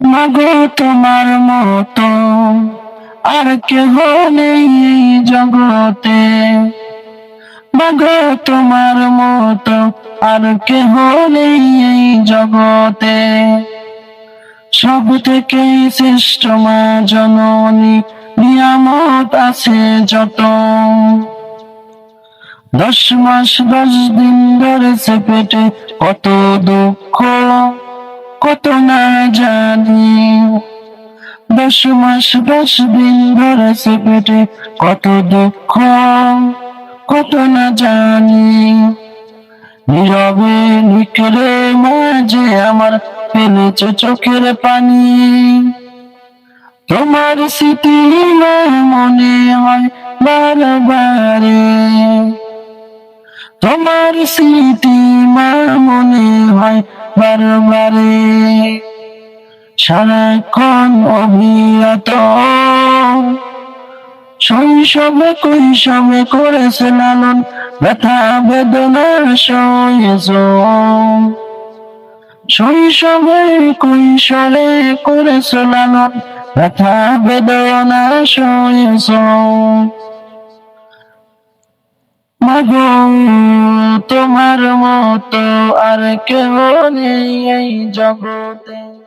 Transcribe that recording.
মাগো তোমার মতো আর কেহ নেই জগতে। মাগো তোমার মতো আর কেহ নেই জগতে। সব থেকে শ্রেষ্ঠ মা জননী, নিয়ামত আছে যত। দশ মাস দশ দিন ধরেছে পেটে কত দুঃখ। কত না জানি। দশ মাস, দশ দিন ধরেছে পেটে কত দুঃখ, কত না জানি। নীরবে মাঝে আমার ফেলেছে চোখের পানি। তোমার স্মৃতি মনে হয় বারবারে। তোমার স্মৃতি মার সারাক্ষণ অভিরত শৈশবে কৈশবে করেছে লালন, ব্যথা বেদনা সয়েছ শৈশবে কৈশলে করেছে লালন, ব্যথা তোমার মতো আর কেউ নেই এই জগতে।